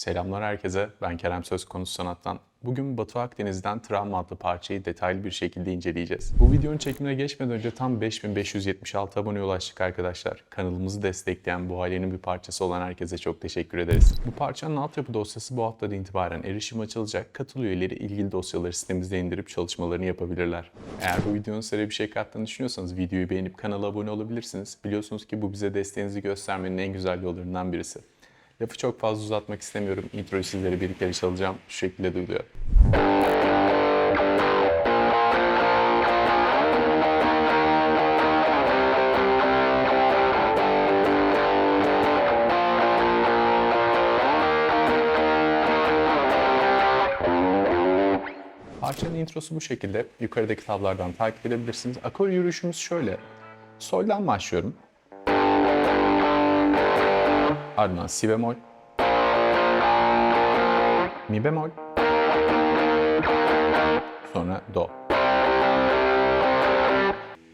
Selamlar herkese, ben Kerem Söz Konusu Sanat'tan. Bugün Batı Akdeniz'den Travma adlı parçayı detaylı bir şekilde inceleyeceğiz. Bu videonun çekimine geçmeden önce tam 5576 aboneye ulaştık arkadaşlar. Kanalımızı destekleyen bu ailenin bir parçası olan herkese çok teşekkür ederiz. Bu parçanın altyapı dosyası bu haftadan itibaren erişim açılacak. Katıl üyeleri ilgili dosyaları sitemizde indirip çalışmalarını yapabilirler. Eğer bu videonun size bir şey kattığını düşünüyorsanız videoyu beğenip kanala abone olabilirsiniz. Biliyorsunuz ki bu bize desteğinizi göstermenin en güzel yollarından birisi. Lafı çok fazla uzatmak istemiyorum. Introyu sizlere bir kere çalacağım. Şu şekilde duyuluyor. Parçanın introsu bu şekilde. Yukarıdaki tablardan takip edebilirsiniz. Akor yürüyüşümüz şöyle. Sol'dan başlıyorum. Ardından si bemol. Mi bemol. Sonra do.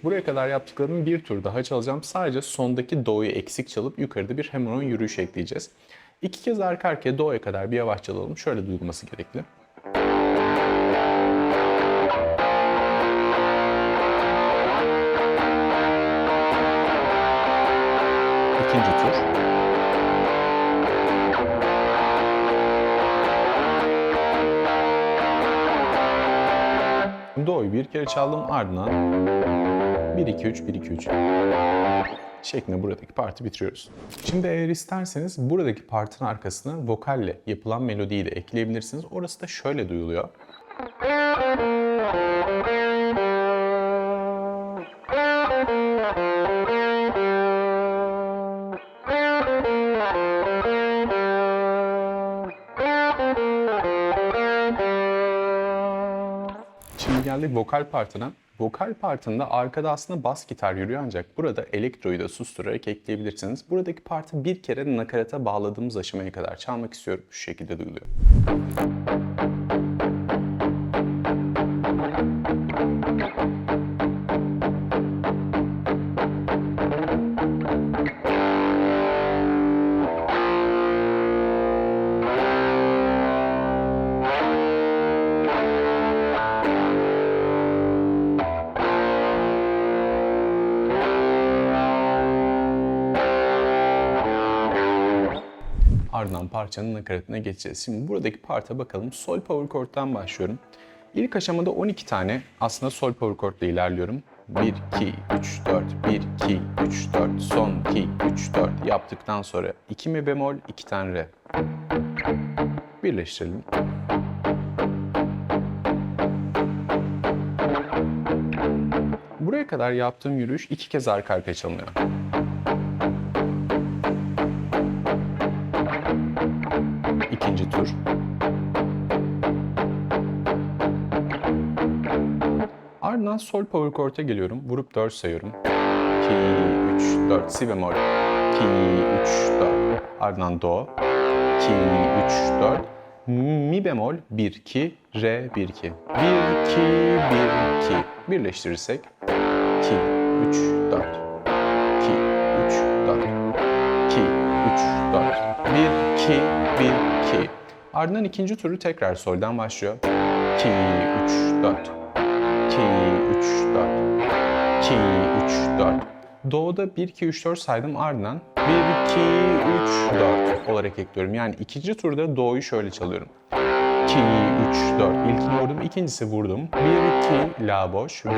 Buraya kadar yaptıklarımın bir tur daha çalacağım. Sadece sondaki do'yu eksik çalıp yukarıda bir hemeron yürüyüş ekleyeceğiz. İki kez arka arkaya do'ya kadar bir yavaş çalalım. Şöyle duyulması gerekli. İkinci tur. Do'yu bir kere çaldım ardından 1 2 3 1 2 3 şeklinde buradaki parti bitiriyoruz. Şimdi eğer isterseniz buradaki partın arkasına vokalle yapılan melodiyi de ekleyebilirsiniz. Orası da şöyle duyuluyor. Geldik vokal partına. Vokal partında arkada aslında bas gitar yürüyor ancak burada elektroyu da susturarak ekleyebilirsiniz. Buradaki partı bir kere nakarata bağladığımız aşamaya kadar çalmak istiyorum. Şu şekilde duyuluyor. Ardından parçanın nakaratına geçeceğiz. Şimdi buradaki parta bakalım. Sol power chord'dan başlıyorum. İlk aşamada 12 tane aslında sol power chord ile ilerliyorum. 1, 2, 3, 4, 1, 2, 3, 4, son 2, 3, 4 yaptıktan sonra 2 mi bemol, 2 tane re. Birleştirelim. Buraya kadar yaptığım yürüyüş iki kez arka arkaya çalınıyor. Ardından sol power chord'a geliyorum. Vurup 4 sayıyorum. 2, 3, 4. Si bemol. 2, 3, 4. Ardından do. 2, 3, 4. Mi bemol. 1, 2. Re, 1, 2. 1, 2, 1, 2. Birleştirirsek. 2, 3, 4. 2, 3, 4. 2, 3, 4. 1, 2, 1, 2. Ardından ikinci turu tekrar soldan başlıyor. 2, 3, 4. 2, 3, 4. 2, 3, 4. Doğuda 1, 2, 3, 4 saydım ardından 1, 2, 3, 4 olarak ekliyorum. Yani ikinci turda Do'yu şöyle çalıyorum. 2, 3, 4. İlkini vurdum, ikincisi vurdum. 1, 2, La boş, 1,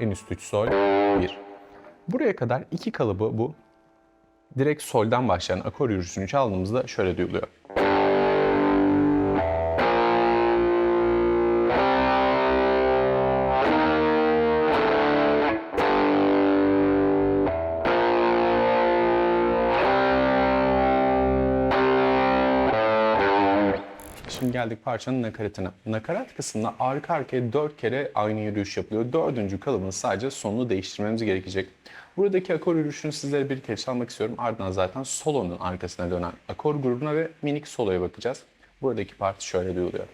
en üst 3 sol, 1. Buraya kadar iki kalıbı bu direkt soldan başlayan akor yürüyüşünü çaldığımızda şöyle duyuluyor. Geldik parçanın nakaratına. Nakarat kısmında arka arkaya 4 kere aynı yürüyüş yapılıyor. Dördüncü kalıbın sadece sonunu değiştirmemiz gerekecek. Buradaki akor yürüyüşünü sizlere bir kere çalmak istiyorum. Ardından zaten solonun arkasına dönen akor grubuna ve minik soloya bakacağız. Buradaki parti şöyle duyuluyor.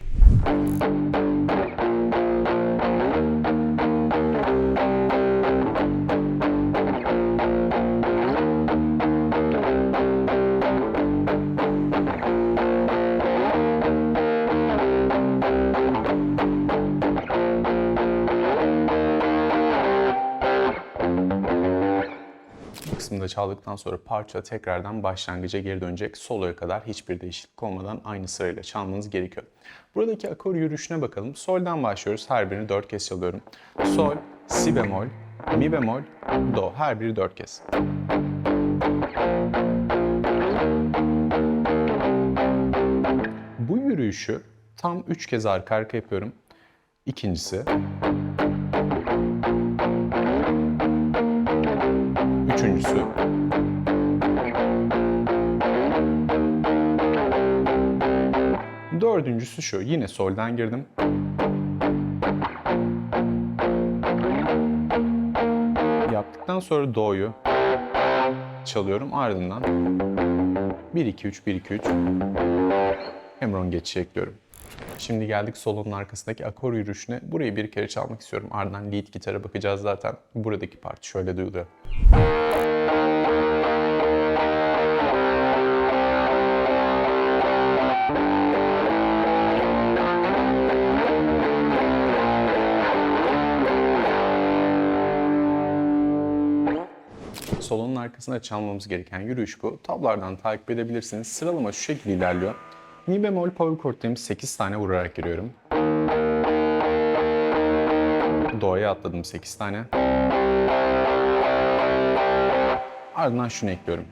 Noktasında çaldıktan sonra parça tekrardan başlangıca geri dönecek. Soloya kadar hiçbir değişiklik olmadan aynı sırayla çalmanız gerekiyor. Buradaki akor yürüyüşüne bakalım. Sol'dan başlıyoruz. Her birini 4 kez çalıyorum. Sol, si bemol, mi bemol, do. Her biri 4 kez. Bu yürüyüşü tam 3 kez arka arka yapıyorum. İkincisi. Üçüncüsü. Dördüncüsü şu. Yine soldan girdim. Yaptıktan sonra do'yu çalıyorum. Ardından 1 2 3 1 2 3 Hemron geçişi ekliyorum. Şimdi geldik solonun arkasındaki akor yürüyüşüne. Burayı bir kere çalmak istiyorum. Ardından lead gitara bakacağız zaten. Buradaki parça şöyle duyuluyor. Solonun arkasında çalmamız gereken yürüyüş bu. Tablardan takip edebilirsiniz. Sıralama şu şekilde ilerliyor. Mi bemol power chord'larımı 8 tane vurarak giriyorum. Do'ya atladım 8 tane. Ardından şunu ekliyorum.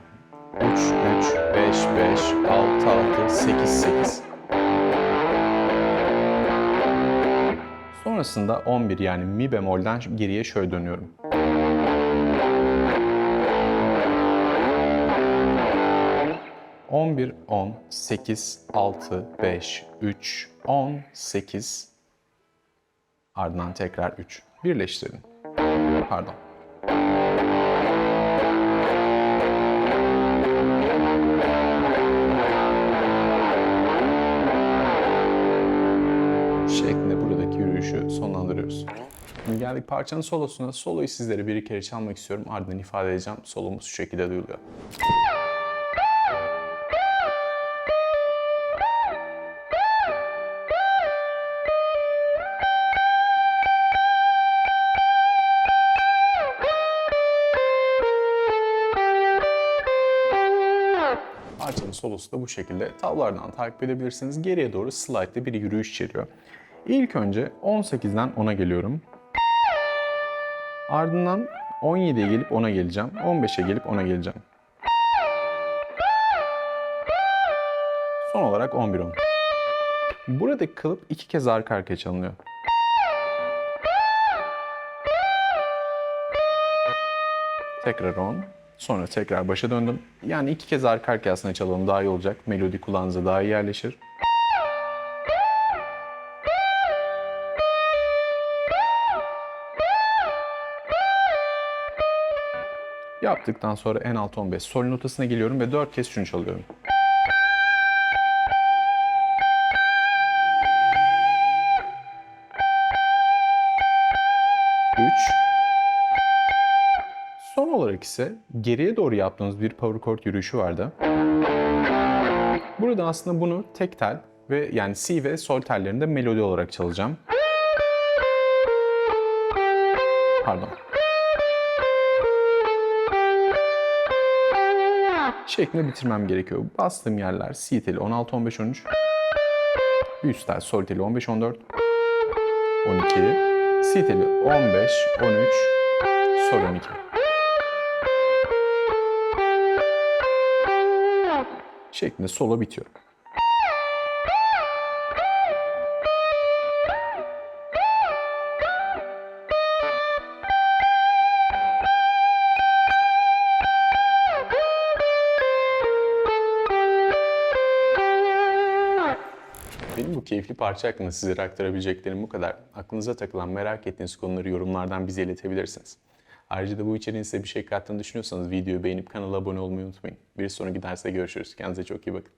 3, 3, 5, 5, 6, 6, 8, 8. Sonrasında 11 yani mi bemolden geriye şöyle dönüyorum. On bir, on, sekiz, altı, beş, üç, on, sekiz. Ardından tekrar üç. Birleştirin. Pardon. şeklinde buradaki yürüyüşü sonlandırıyoruz. Şimdi geldik parçanın solosuna. Soloyu sizlere bir kere çalmak istiyorum. Ardından ifade edeceğim. Solomuz şu şekilde duyuluyor. Solosu da bu şekilde. Tavlardan takip edebilirsiniz. Geriye doğru slide'de bir yürüyüş içeriyor. İlk önce 18'den 10'a geliyorum. Ardından 17'ye gelip 10'a geleceğim. 15'e gelip 10'a geleceğim. Son olarak 11-10. Buradaki kalıp iki kez arka arkaya çalınıyor. Tekrar 10. Sonra tekrar başa döndüm. Yani iki kez arka arkaya aslında çalalım daha iyi olacak. Melodi kulağınıza daha iyi yerleşir. Yaptıktan sonra en alt 15 sol notasına geliyorum ve 4 kez şunu çalıyorum. Olarak ise geriye doğru yaptığımız bir power chord yürüyüşü vardı. Burada aslında bunu tek tel ve yani si ve sol tellerinde melodi olarak çalacağım. Pardon. şeklinde bitirmem gerekiyor. Bastığım yerler si teli 16, 15, 13. Bir üst tel sol teli 15, 14, 12. Si teli 15, 13, sol 12. Şeklinde solo bitiyor. Benim bu keyifli parça hakkında sizlere aktarabileceklerim bu kadar. Aklınıza takılan, merak ettiğiniz konuları yorumlardan bize iletebilirsiniz. Ayrıca da bu içeriğin size bir şey kattığını düşünüyorsanız videoyu beğenip kanala abone olmayı unutmayın. Bir sonraki derste görüşürüz. Kendinize çok iyi bakın.